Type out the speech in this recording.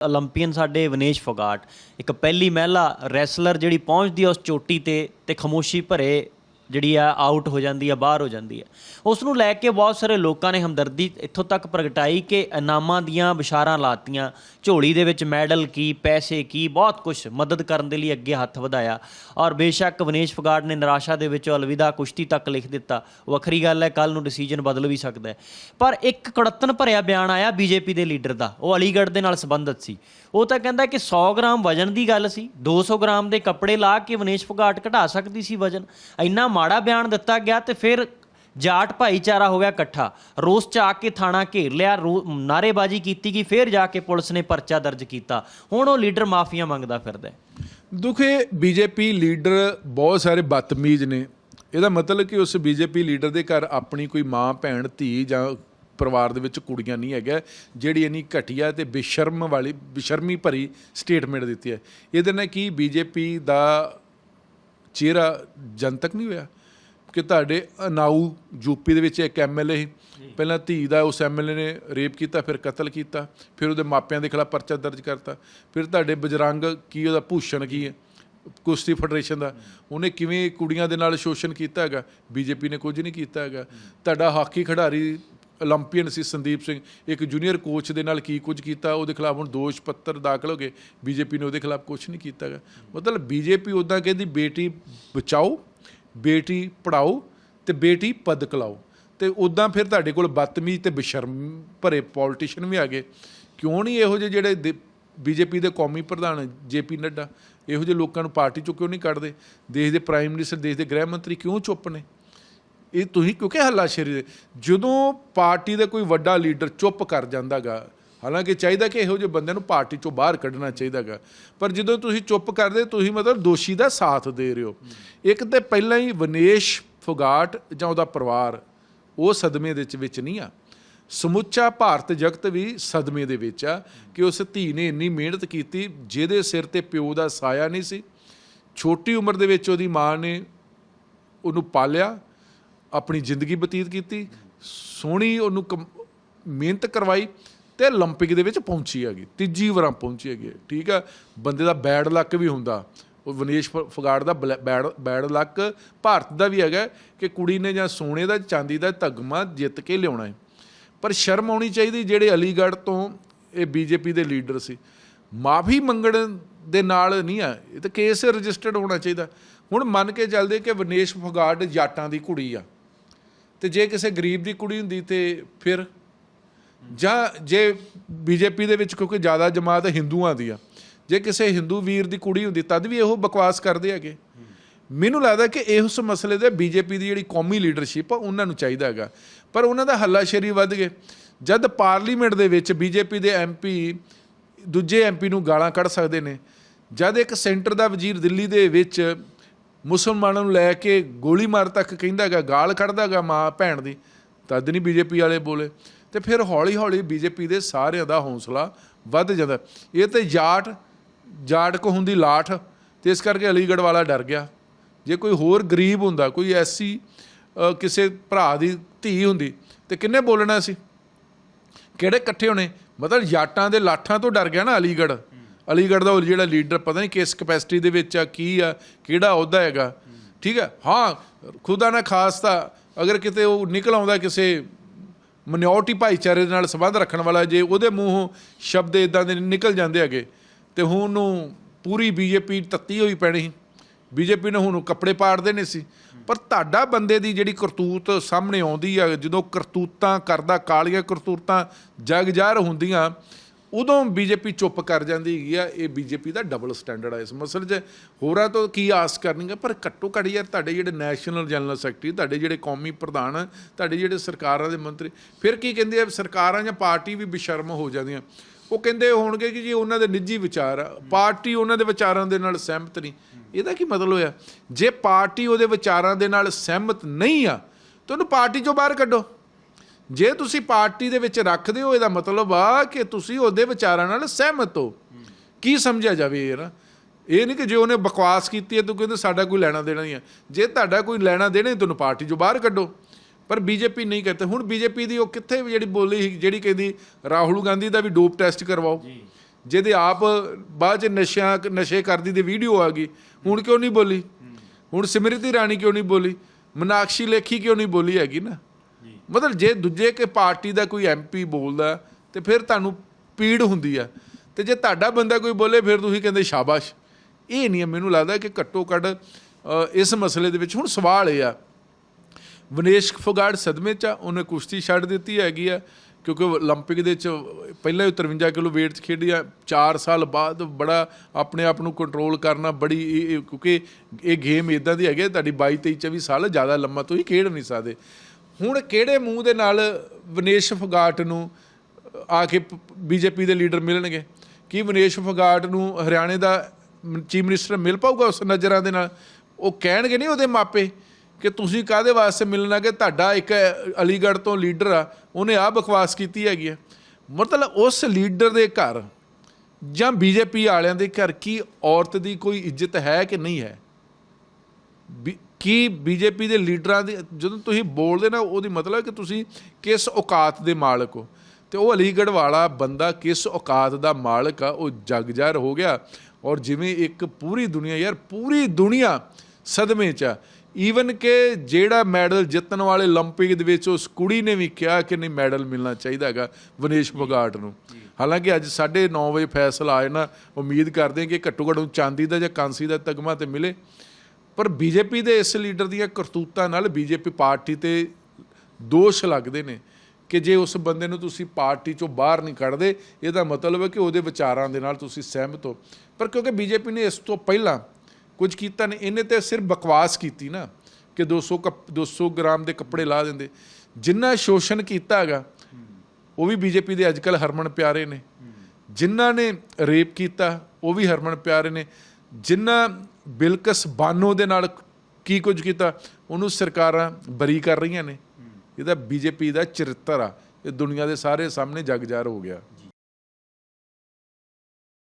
Olympian ਸਾਡੇ ਵਿਨੇਸ਼ ਫੋਗਾਟ ਇੱਕ ਪਹਿਲੀ ਮਹਿਲਾ ਰੈਸਲਰ ਜਿਹੜੀ ਪਹੁੰਚਦੀ ਹੈ ਉਸ ਚੋਟੀ ਤੇ ਤੇ ਖਮੋਸ਼ੀ ਭਰੇ ਜਿਹੜੀ ਆ ਆਊਟ ਹੋ ਜਾਂਦੀ ਆ, ਬਾਹਰ ਹੋ ਜਾਂਦੀ ਹੈ ਉਸ ਨੂੰ ਲੈ ਕੇ ਬਹੁਤ ਸਾਰੇ ਲੋਕਾਂ ਨੇ ਹਮਦਰਦੀ ਇੱਥੋਂ ਤੱਕ ਪ੍ਰਗਟਾਈ ਕਿ ਇਨਾਮਾਂ ਦੀਆਂ ਬਿਸ਼ਾਰਾਂ ਲਾਤੀਆਂ। ਝੋਲੀ ਦੇ ਵਿੱਚ ਮੈਡਲ ਕੀ, ਪੈਸੇ ਕੀ, ਬਹੁਤ ਕੁਝ ਮਦਦ ਕਰਨ ਦੇ ਲਈ ਅੱਗੇ ਹੱਥ ਵਧਾਇਆ। ਔਰ ਬੇਸ਼ੱਕ ਵਿਨੇਸ਼ ਫੋਗਾਟ ਨੇ ਨਿਰਾਸ਼ਾ ਦੇ ਵਿੱਚ ਅਲਵਿਦਾ ਕੁਸ਼ਤੀ ਤੱਕ ਲਿਖ ਦਿੱਤਾ। ਵੱਖਰੀ ਗੱਲ ਹੈ ਕੱਲ ਨੂੰ ਡਿਸੀਜਨ ਬਦਲ ਵੀ ਸਕਦਾ ਹੈ। ਪਰ ਇੱਕ ਕੜਤਨ ਭਰਿਆ ਬਿਆਨ ਆਇਆ ਬੀਜੇਪੀ ਦੇ ਲੀਡਰ ਦਾ। ਉਹ ਅਲੀਗੜ੍ਹ ਦੇ ਨਾਲ ਸੰਬੰਧਿਤ ਸੀ। ਉਹ ਤਾਂ ਕਹਿੰਦਾ ਕਿ 100 ਗ੍ਰਾਮ ਵਜਨ ਦੀ ਗੱਲ ਸੀ। 200 ਗ੍ਰਾਮ ਦੇ ਕੱਪੜੇ ਲਾ ਕੇ ਵਿਨੇਸ਼ ਫੋਗਾਟ ਘਟਾ ਸਕਦੀ ਸੀ ਵਜਨ। ਇੰਨਾ ਮਾੜਾ ਬਿਆਨ ਦਿੱਤਾ ਗਿਆ ਤੇ ਫਿਰ ਜਾਟ ਭਾਈਚਾਰਾ ਹੋ ਗਿਆ ਇਕੱਠਾ। ਰੋਸ ਚ ਆ ਕੇ ਥਾਣਾ ਘੇਰ ਲਿਆ, ਰੋ- ਨਾਅਰੇਬਾਜ਼ੀ ਕੀਤੀ ਕਿ ਫਿਰ ਜਾ ਕੇ ਪੁਲਿਸ ਨੇ ਪਰਚਾ ਦਰਜ ਕੀਤਾ। ਹੁਣ ਉਹ ਲੀਡਰ ਮਾਫੀਆਂ ਮੰਗਦਾ ਫਿਰਦਾ ਹੈ। ਦੁਖੇ ਬੀਜੇਪੀ ਲੀਡਰ ਬਹੁਤ ਸਾਰੇ ਬਦਤਮੀਜ਼ ਨੇ। ਇਹਦਾ ਮਤਲਬ ਕਿ ਉਸ ਬੀਜੇਪੀ ਲੀਡਰ ਦੇ ਘਰ ਆਪਣੀ ਕੋਈ ਮਾਂ, ਭੈਣ, ਧੀ ਜਾਂ ਪਰਿਵਾਰ ਦੇ ਵਿੱਚ ਕੁੜੀਆਂ ਨਹੀਂ ਹੈਗਾ ਜਿਹੜੀ ਇਨੀ ਘਟੀਆ ਤੇ ਬੇਸ਼ਰਮ ਵਾਲੀ, ਬੇਸ਼ਰਮੀ ਭਰੀ ਸਟੇਟਮੈਂਟ ਦਿੱਤੀ ਹੈ। ਇਹਦੇ ਨਾਲ ਕੀ ਬੀਜੇਪੀ ਦਾ ਚਿਹਰਾ ਜਨਤਕ ਨਹੀਂ ਹੋਇਆ? ਕਿ ਤੁਹਾਡੇ ਅਨਾਊ ਯੂਪੀ ਦੇ ਵਿੱਚ ਇੱਕ ਐਮਐਲਏ ਪਹਿਲਾਂ ਧੀ ਦਾ ਉਸ ਐਮਐਲਏ ਨੇ ਰੇਪ ਕੀਤਾ, ਫਿਰ ਕਤਲ ਕੀਤਾ, ਫਿਰ ਉਹਦੇ ਮਾਪਿਆਂ ਦੇ ਖਿਲਾਫ ਪਰਚਾ ਦਰਜ ਕਰਤਾ। ਫਿਰ ਤੁਹਾਡੇ ਬਜਰੰਗ ਕੀ ਉਹਦਾ ਭੂਸ਼ਣ ਕੀ ਹੈ? ਕੁਸ਼ਤੀ ਫੈਡਰੇਸ਼ਨ ਦਾ। ਉਹਨੇ ਕਿਵੇਂ ਕੁੜੀਆਂ ਦੇ ਨਾਲ ਸ਼ੋਸ਼ਣ ਕੀਤਾ ਹੈਗਾ? ਬੀਜੇਪੀ ਨੇ ਕੁਝ ਨਹੀਂ ਕੀਤਾ ਹੈਗਾ। ਤੁਹਾਡਾ ਹਾਕੀ ਖਿਡਾਰੀ ਓਲੰਪੀਅਨ ਸੀ ਸੰਦੀਪ ਸਿੰਘ। ਇੱਕ ਜੂਨੀਅਰ ਕੋਚ ਦੇ ਨਾਲ ਕੀ ਕੁਝ ਕੀਤਾ? ਉਹਦੇ ਖਿਲਾਫ ਹੁਣ ਦੋਸ਼ ਪੱਤਰ ਦਾਖਲ ਹੋ ਗਏ। ਬੀਜੇਪੀ ਨੇ ਉਹਦੇ ਖਿਲਾਫ ਕੁਝ ਨਹੀਂ ਕੀਤਾ ਹੈਗਾ। ਮਤਲਬ ਬੀਜੇਪੀ ਉਦਾਂ ਕਹਿੰਦੀ, ਬੇਟੀ, ਬਚਾਓ। ਬੇਟੀ ਪੜਾਓ ਤੇ ਬੇਟੀ ਪਦ ਕਲਾਓ। ਤੇ ਉਦਾਂ ਫਿਰ ਤੁਹਾਡੇ ਕੋਲ ਬਦਤਮੀਜ਼ ਤੇ ਬੇਸ਼ਰਮ ਭਰੇ ਪੋਲੀਟੀਸ਼ੀਅਨ ਵੀ ਆ ਗਏ ਕਿਉਂ ਨਹੀਂ ਇਹੋ ਜਿਹੇ ਜਿਹੜੇ ਬੀਜੇਪੀ ਦੇ ਕੌਮੀ ਪ੍ਰਧਾਨ ਜੇਪੀ ਨੱਡਾ, ਇਹੋ ਜਿਹੇ ਲੋਕਾਂ ਨੂੰ ਪਾਰਟੀ ਚੋਂ ਕਿਉਂ ਨਹੀਂ ਕੱਢਦੇ? ਦੇਸ਼ ਦੇ ਪ੍ਰਾਈਮ ਮਿਨਿਸਟਰ ਦੇਸ਼ ਦੇ ਗ੍ਰਹਿ ਮੰਤਰੀ ਕਿਉਂ ਚੁੱਪ ਨੇ? ਇਹ ਤੁਸੀਂ ਕਿਉਂਕਿ ਹੱਲਾਸ਼ੇਰੀ ਦੇ, ਜਦੋਂ ਪਾਰਟੀ ਦਾ ਕੋਈ ਵੱਡਾ ਲੀਡਰ ਚੁੱਪ ਕਰ ਜਾਂਦਾਗਾ ਹਾਲਾਂਕਿ ਚਾਹੀਦਾ ਕਿ ਇਹੋ ਜਿਹੇ ਬੰਦਿਆਂ ਨੂੰ ਪਾਰਟੀ ਚੋਂ ਬਾਹਰ ਕੱਢਣਾ ਚਾਹੀਦਾਗਾ ਪਰ ਜਦੋਂ ਤੁਸੀਂ ਚੁੱਪ ਕਰਦੇ, ਤੁਸੀਂ ਮਤਲਬ ਦੋਸ਼ੀ ਦਾ ਸਾਥ ਦੇ ਰਹੇ ਹੋ। ਇੱਕ ਤੇ ਪਹਿਲਾਂ ਹੀ ਵਿਨੇਸ਼ ਫੁਗਾਟ ਜਾਂ ਉਹਦਾ ਪਰਿਵਾਰ, ਉਹ ਸਦਮੇ ਦੇ ਵਿੱਚ ਨਹੀਂ ਆ। ਸਮੁੱਚਾ ਭਾਰਤ ਜਗਤ ਵੀ ਸਦਮੇ ਦੇ ਵਿੱਚ ਆ ਕਿ ਉਸ ਧੀ ਨੇ ਇੰਨੀ ਮਿਹਨਤ ਕੀਤੀ, ਜਿਹਦੇ ਸਿਰ ਤੇ ਪਿਓ ਦਾ ਸਾਇਆ ਨਹੀਂ ਸੀ। ਛੋਟੀ ਉਮਰ ਦੇ ਵਿੱਚ ਉਹਦੀ ਮਾਂ ਨੇ ਉਹਨੂੰ ਪਾਲਿਆ, ਆਪਣੀ ਜ਼ਿੰਦਗੀ ਬਤੀਤ ਕੀਤੀ। ਸੋਹਣੀ ਉਹਨੂੰ ਕਮ- ਮਿਹਨਤ ਕਰਵਾਈ। ਤੇ 올림픽 ਦੇ ਵਿੱਚ ਪਹੁੰਚੀ ਹੈਗੀ ਤੀਜੀ ਵਾਰਾਂ ਪਹੁੰਚੀ ਹੈਗੀ ਠੀਕ ਆ ਬੰਦੇ ਦਾ ਬੈਡ ਲੱਕ ਵੀ ਹੁੰਦਾ ਉਹ ਵਿਨੇਸ਼ ਫ- ਫਗਾੜ ਦਾ ਬਲੈ- ਬੈਡ ਬੈਡ ਲੱਕ ਭਾਰਤ ਦਾ ਵੀ ਹੈਗਾ ਕਿ ਕੁੜੀ ਨੇ ਜਾਂ ਸੋਨੇ ਦਾ ਚਾਂਦੀ ਦਾ ਤਗਮਾ ਜਿੱਤ ਕੇ ਲਿਆਉਣਾ ਹੈ ਪਰ ਸ਼ਰਮ ਆਉਣੀ ਚਾਹੀਦੀ ਜਿਹੜੇ ਅਲੀਗੜ੍ਹ ਤੋਂ ਇਹ ਬੀਜੇਪੀ ਦੇ ਲੀਡਰ ਸੀ ਮਾਫੀ ਮੰਗਣ ਦੇ ਨਾਲ ਨਹੀਂ ਆ ਇਹ ਤਾਂ ਕੇਸ ਰਜਿਸਟਰਡ ਹੋਣਾ ਚਾਹੀਦਾ ਹੁਣ ਮੰਨ ਕੇ ਚੱਲਦੇ ਕਿ ਵਿਨੇਸ਼ ਫਗਾੜ ਜਾਟਾਂ ਦੀ ਕੁੜੀ ਆ ਤੇ ਜੇ ਕਿਸੇ ਗਰੀਬ ਦੀ ਕੁੜੀ ਹੁੰਦੀ ਤੇ ਫਿਰ ਜਾਂ ਜੇ ਬੀਜੇਪੀ ਦੇ ਵਿੱਚ ਕਿਉਂਕਿ ਜ਼ਿਆਦਾ ਜਮਾਤ ਹਿੰਦੂਆਂ ਦੀ ਆ, ਜੇ ਕਿਸੇ ਹਿੰਦੂ ਵੀਰ ਦੀ ਕੁੜੀ ਹੁੰਦੀ, ਤਦ ਵੀ ਇਹੋ ਬਕਵਾਸ ਕਰਦੇ ਹੈਗੇ। ਮੈਨੂੰ ਲੱਗਦਾ ਕਿ ਇਸ ਮਸਲੇ ਦੇ ਬੀਜੇਪੀ ਦੀ ਜਿਹੜੀ ਕੌਮੀ ਲੀਡਰਸ਼ਿਪ ਆ, ਉਹਨਾਂ ਨੂੰ ਚਾਹੀਦਾ ਹੈਗਾ। ਪਰ ਉਹਨਾਂ ਦਾ ਹੱਲਾਸ਼ੇਰੀ ਵੱਧ ਗਏ। ਜਦ ਪਾਰਲੀਮੈਂਟ ਦੇ ਵਿੱਚ ਬੀਜੇਪੀ ਦੇ ਐਮਪੀ ਦੂਜੇ ਐਮਪੀ ਨੂੰ ਗਾਲਾਂ ਕੱਢ ਸਕਦੇ ਨੇ, ਜਦ ਇੱਕ ਸੈਂਟਰ ਦਾ ਵਜ਼ੀਰ ਦਿੱਲੀ ਦੇ ਵਿੱਚ ਮੁਸਲਮਾਨਾਂ ਨੂੰ ਲੈ ਕੇ ਗੋਲੀ ਮਾਰ ਤੱਕ ਕਹਿੰਦਾ ਹੈਗਾ, ਗਾਲ ਕੱਢਦਾ ਹੈਗਾ ਮਾਂ ਭੈਣ ਦੀ, ਤਦ ਨਹੀਂ ਬੀਜੇਪੀ ਵਾਲੇ ਬੋਲੇ। ਤੇ ਫਿਰ ਹੌਲੀ ਹੌਲੀ ਬੀਜੇਪੀ ਦੇ ਸਾਰਿਆਂ ਦਾ ਹੌਸਲਾ ਵੱਧ ਜਾਂਦਾ। ਇਹ ਤੇ ਜਾਟ ਜਾਟ ਕੋ ਹੁੰਦੀ ਲਾਠ ਤੇ ਇਸ ਕਰਕੇ ਅਲੀਗੜ੍ਹ ਵਾਲਾ ਡਰ ਗਿਆ। ਜੇ ਕੋਈ ਹੋਰ ਗਰੀਬ ਹੁੰਦਾ, ਕੋਈ ਐਸੀ ਕਿਸੇ ਭਰਾ ਦੀ ਧੀ ਹੁੰਦੀ, ਤੇ ਕਿੰਨੇ ਬੋਲਣਾ ਸੀ ਕਿਹੜੇ ਇਕੱਠੇ ਹੋਣੇ? ਮਤਲਬ ਜਾਟਾਂ ਦੇ ਲਾਠਾਂ ਤੋਂ ਡਰ ਗਿਆ ਨਾ ਅਲੀਗੜ੍ਹ। ਅਲੀਗੜ੍ਹ ਦਾ ਉਹ ਜਿਹੜਾ ਲੀਡਰ ਪਤਾ ਨਹੀਂ ਕਿਸ ਕਪੈਸਿਟੀ ਦੇ ਵਿੱਚ ਆ, ਕੀ ਆ, ਕਿਹੜਾ ਅਹੁਦਾ ਹੈਗਾ। ਠੀਕ ਹੈ? ਹਾਂ, ਖੁਦਾ ਨਾ ਖਾਸ ਤਾਂ ਅਗਰ ਕਿਤੇ ਉਹ ਨਿਕਲ ਆਉਂਦਾ ਕਿਸੇ ਮਨਿਓਰਟੀ ਭਾਈਚਾਰੇ ਦੇ ਨਾਲ ਸੰਬੰਧ ਰੱਖਣ ਵਾਲਾ ਜੇ ਉਹਦੇ ਮੂੰਹੋਂ ਸ਼ਬਦ ਇਦਾਂ ਦੇ ਨਿਕਲ ਜਾਂਦੇ ਹੈਗੇ, ਤੇ ਹੁਣ ਨੂੰ ਪੂਰੀ ਬੀਜੇਪੀ ਤੱਤੀ ਹੋਈ ਪੈਣੀ ਸੀ। ਬੀਜੇਪੀ ਨੇ ਹੁਣ ਕੱਪੜੇ ਪਾੜ ਦੇਣੇ ਸੀ। ਪਰ ਤੁਹਾਡਾ ਬੰਦੇ ਦੀ ਜਿਹੜੀ ਕਰਤੂਤ ਸਾਹਮਣੇ ਆਉਂਦੀ ਆ, ਜਦੋਂ ਕਰਤੂਤਾਂ ਕਰਦਾ, ਕਾਲੀਆਂ ਕਰਤੂਤਾਂ ਜਗ ਜ਼ਾਹਰ ਹੁੰਦੀਆਂ ਉਦੋਂ ਬੀਜੇਪੀ ਚੁੱਪ ਕਰ ਜਾਂਦੀ ਹੈਗੀ ਆ, ਇਹ ਬੀਜੇਪੀ ਦਾ ਡਬਲ ਸਟੈਂਡਰਡ ਆ ਇਸ ਮਸਲੇ 'ਚ। ਹੋਰਾਂ ਤੋਂ ਕੀ ਆਸ ਕਰਨੀ ਕਰਨਗੇ ਪਰ ਘੱਟੋ ਘੱਟ ਯਾਰ ਤੁਹਾਡੇ ਜਿਹੜੇ ਨੈਸ਼ਨਲ ਜਨਰਲ ਸੈਕਟਰੀ ਤੁਹਾਡੇ ਜਿਹੜੇ ਕੌਮੀ ਪ੍ਰਧਾਨ, ਤੁਹਾਡੇ ਜਿਹੜੇ ਸਰਕਾਰਾਂ ਦੇ ਮੰਤਰੀ, ਫਿਰ ਕੀ ਕਹਿੰਦੇ ਆ? ਸਰਕਾਰਾਂ ਜਾਂ ਪਾਰਟੀ ਵੀ ਬੇਸ਼ਰਮ ਹੋ ਜਾਂਦੀਆਂ। ਉਹ ਕਹਿੰਦੇ ਹੋਣਗੇ ਕਿ ਜੀ ਉਹਨਾਂ ਦੇ ਨਿੱਜੀ ਵਿਚਾਰ ਆ। ਪਾਰਟੀ ਉਹਨਾਂ ਦੇ ਵਿਚਾਰਾਂ ਦੇ ਨਾਲ ਸਹਿਮਤ ਨਹੀਂ। ਇਹਦਾ ਕੀ ਮਤਲਬ ਹੋਇਆ? ਜੇ ਪਾਰਟੀ ਉਹਦੇ ਵਿਚਾਰਾਂ ਦੇ ਨਾਲ ਸਹਿਮਤ ਨਹੀਂ ਆ, ਤਾਂ ਉਹਨੂੰ ਪਾਰਟੀ ਚੋਂ ਬਾਹਰ ਕੱਢੋ। ਜੇ ਤੁਸੀਂ ਪਾਰਟੀ ਦੇ ਵਿੱਚ ਰੱਖਦੇ ਹੋ ਇਹਦਾ ਮਤਲਬ ਆ ਕਿ ਤੁਸੀਂ ਉਹਦੇ ਵਿਚਾਰਾਂ ਨਾਲ ਸਹਿਮਤ ਹੋ। ਕੀ ਸਮਝਿਆ ਜਾਵੇ ਇਹ ਨਾ? ਇਹ ਨਹੀਂ ਕਿ ਜੇ ਉਹਨੇ ਬਕਵਾਸ ਕੀਤੀ ਹੈ ਤੂੰ ਕਹਿੰਦੇ ਸਾਡਾ ਕੋਈ ਲੈਣਾ ਦੇਣਾ ਨਹੀਂ ਹੈ। ਜੇ ਤੁਹਾਡਾ ਕੋਈ ਲੈਣਾ ਦੇਣਾ ਹੀ ਤੁਹਾਨੂੰ ਪਾਰਟੀ ਚੋਂ ਬਾਹਰ ਕੱਢੋ। ਪਰ ਬੀਜੇਪੀ ਨਹੀਂ ਕਰਤੇ ਹੁਣ ਬੀਜੇਪੀ ਦੀ ਉਹ ਕਿੱਥੇ ਜਿਹੜੀ ਬੋਲੀ ਸੀ ਜਿਹੜੀ ਕਹਿੰਦੀ ਰਾਹੁਲ ਗਾਂਧੀ ਦਾ ਵੀ ਡੋਪ ਟੈਸਟ ਕਰਵਾਓ। ਜਿਹਦੇ ਆਪ ਬਾਅਦ ਚ ਨਸ਼ਿਆਂ ਨਸ਼ੇ ਕਰਦੀ ਦੀ ਵੀਡੀਓ ਆ ਗਈ। ਹੁਣ ਕਿਉਂ ਨਹੀਂ ਬੋਲੀ? ਹੁਣ ਸਿਮਰਤੀ ਰਾਣੀ ਕਿਉਂ ਨਹੀਂ ਬੋਲੀ? ਮਨਾਕਸ਼ੀ ਲੇਖੀ ਕਿਉਂ ਨਹੀਂ ਬੋਲੀ ਹੈਗੀ ਨਾ? ਮਤਲਬ ਜੇ ਦੂਜੇ ਕੇ ਪਾਰਟੀ ਦਾ ਕੋਈ ਐਮਪੀ ਬੋਲਦਾ ਤੇ ਫਿਰ ਤੁਹਾਨੂੰ ਪੀੜ ਹੁੰਦੀ ਆ ਤੇ ਜੇ ਤੁਹਾਡਾ ਬੰਦਾ ਕੋਈ ਬੋਲੇ ਫਿਰ ਤੁਸੀਂ ਕਹਿੰਦੇ ਸ਼ਾਬਾਸ਼ ਇਹ ਨਹੀਂ ਹੈ, ਮੈਨੂੰ ਲੱਗਦਾ ਕਿ ਘੱਟੋ ਘੱਟ ਅ, ਇਸ ਮਸਲੇ ਦੇ ਵਿੱਚ ਹੁਣ ਸਵਾਲ ਇਹ ਆ ਵਿਨੇਸ਼ ਫੋਗਾਟ ਸਦਮੇ ਚ ਆ, ਉਹਨੇ ਕੁਸ਼ਤੀ ਛੱਡ ਦਿੱਤੀ ਹੈਗੀ ਆ ਕਿਉਂਕਿ ਉਹ 올림픽 ਦੇ ਚ ਪਹਿਲਾਂ ਹੀ 53 ਕਿਲੋ weight ਚ ਖੇਡੀ ਆ 4 ਸਾਲ ਬਾਅਦ ਬੜਾ ਆਪਣੇ ਆਪ ਨੂੰ ਕੰਟਰੋਲ ਕਰਨਾ ਬੜੀ ਇਹ- ਇਹ- ਕਿਉਂਕਿ ਇਹ ਗੇਮ ਇਦਾਂ ਦੀ ਹੈਗੀ ਆ, ਤੁਹਾਡੀ 22 23 24 ਸਾਲ ਜ਼ਿਆਦਾ ਲੰਮਾ ਤੁਸੀਂ ਖੇਡ ਨਹੀਂ ਸਕਦੇ ਹੁਣ ਕਿਹੜੇ ਮੂੰਹ ਦੇ ਨਾਲ ਵਿਨੇਸ਼ ਫੋਗਾਟ ਨੂੰ ਆ ਕੇ ਬੀਜੇਪੀ ਦੇ ਲੀਡਰ ਮਿਲਣਗੇ? ਕੀ ਵਿਨੇਸ਼ ਫੋਗਾਟ ਨੂੰ ਹਰਿਆਣੇ ਦਾ ਚੀਫ ਮਿਨਿਸਟਰ ਮਿਲ ਪਾਊਗਾ ਉਸ ਨਜ਼ਰਾਂ ਦੇ ਨਾਲ? ਉਹ ਕਹਿਣਗੇ ਨਹੀਂ ਉਹਦੇ ਮਾਪੇ ਕਿ ਤੁਸੀਂ ਕਾਦੇ ਵਾਸਤੇ ਮਿਲਣਾ ਕਿ ਤੁਹਾਡਾ ਇੱਕ ਅਲੀਗੜ੍ਹ ਤੋਂ ਲੀਡਰ ਆ, ਉਹਨੇ ਆ ਬਕਵਾਸ ਕੀਤੀ ਹੈਗੀ ਆ। ਮਤਲਬ ਉਸ ਲੀਡਰ ਦੇ ਘਰ ਜਾਂ ਬੀਜੇਪੀ ਵਾਲਿਆਂ ਦੇ ਘਰ ਕੀ ਔਰਤ ਦੀ ਕੋਈ ਇੱਜ਼ਤ ਹੈ ਕਿ ਨਹੀਂ ਹੈ? ਬੀ- ਕੀ ਬੀਜੇਪੀ ਦੇ ਲੀਡਰਾਂ ਦੀ ਜਦੋਂ ਤੁਸੀਂ ਬੋਲਦੇ ਨਾ ਉਹਦੀ ਮਤਲਬ ਕਿ ਤੁਸੀਂ ਕਿਸ ਔਕਾਤ ਦੇ ਮਾਲਕ ਹੋ ਤੇ ਉਹ ਅਲੀਗੜ੍ਹ ਵਾਲਾ ਬੰਦਾ ਕਿਸ ਔਕਾਤ ਦਾ ਮਾਲਕ ਆ ਉਹ ਜਗ ਜ਼ਾਹਰ ਹੋ ਗਿਆ ਔਰ ਜਿਵੇਂ ਇੱਕ ਪੂਰੀ ਦੁਨੀਆ ਯਾਰ ਪੂਰੀ ਦੁਨੀਆ ਸਦਮੇ ਚ ਈਵਨ ਕਿ ਜਿਹੜਾ ਮੈਡਲ ਜਿੱਤਣ ਵਾਲੇ 올림픽 ਦੇ ਵਿੱਚ ਉਸ ਕੁੜੀ ਨੇ ਵੀ ਕਿਹਾ ਕਿ ਨਹੀਂ ਮੈਡਲ ਮਿਲਣਾ ਚਾਹੀਦਾ ਹੈਗਾ ਵਿਨੇਸ਼ ਫੋਗਾਟ ਨੂੰ ਹਾਲਾਂਕਿ ਅੱਜ 9:30 ਵਜੇ ਫੈਸਲਾ ਆਏ ਨਾ ਉਮੀਦ ਕਰਦੇ ਹਾਂ ਕਿ ਘੱਟੋ ਘੱਟ ਉਹਨੂੰ ਚਾਂਦੀ ਦਾ ਜਾਂ ਕਾਂਸੀ ਦਾ ਤਗਮਾ ਤੇ ਮਿਲੇ ਪਰ ਬੀਜੇਪੀ ਦੇ ਇਸ ਲੀਡਰ ਦੀਆਂ ਕਰਤੂਤਾਂ ਨਾਲ ਬੀਜੇਪੀ ਪਾਰਟੀ ਤੇ ਦੋਸ਼ ਲੱਗਦੇ ਨੇ ਕਿ ਜੇ ਉਸ ਬੰਦੇ ਨੂੰ ਤੁਸੀਂ ਪਾਰਟੀ ਚੋਂ ਬਾਹਰ ਨਹੀਂ ਕੱਢਦੇ, ਇਹਦਾ ਮਤਲਬ ਹੈ ਕਿ ਉਹਦੇ ਵਿਚਾਰਾਂ ਦੇ ਨਾਲ ਤੁਸੀਂ ਸਹਿਮਤ ਹੋ। ਪਰ ਕਿਉਂਕਿ ਬੀਜੇਪੀ ਨੇ ਇਸ ਤੋਂ ਪਹਿਲਾਂ ਕੁਝ ਕੀਤਾ ਨਹੀਂ, ਇਹਨੇ ਤੇ ਸਿਰਫ ਬਕਵਾਸ ਕੀਤੀ ਨਾ ਕਿ 200 ਕੱਪ 200 ਗ੍ਰਾਮ ਦੇ ਕੱਪੜੇ ਲਾ ਦਿੰਦੇ। ਜਿੰਨਾ ਸ਼ੋਸ਼ਣ ਕੀਤਾ ਹੈਗਾ, ਉਹ ਵੀ ਬੀਜੇਪੀ ਦੇ ਅੱਜਕੱਲ ਹਰਮਨ ਪਿਆਰੇ ਨੇ। ਜਿਨ੍ਹਾਂ ਨੇ ਰੇਪ ਕੀਤਾ, ਉਹ ਵੀ ਹਰਮਨ ਪਿਆਰੇ ਨੇ। ਜਿਨ੍ਹਾਂ ਬਿਲਕਸ ਬਾਨੋ ਦੇ ਨਾਲ ਕੀ ਕੁਝ ਕੀਤਾ ਉਹਨੂੰ ਸਰਕਾਰਾਂ ਬਰੀ ਕਰ ਰਹੀਆਂ ਨੇ। ਇਹਦਾ ਬੀਜੇਪੀ ਦਾ ਚਰਿੱਤਰ ਆ। ਇਹ ਦੁਨੀਆ ਦੇ ਸਾਰੇ ਸਾਹਮਣੇ ਜਗ ਜ਼ਾਹਰ ਹੋ ਗਿਆ।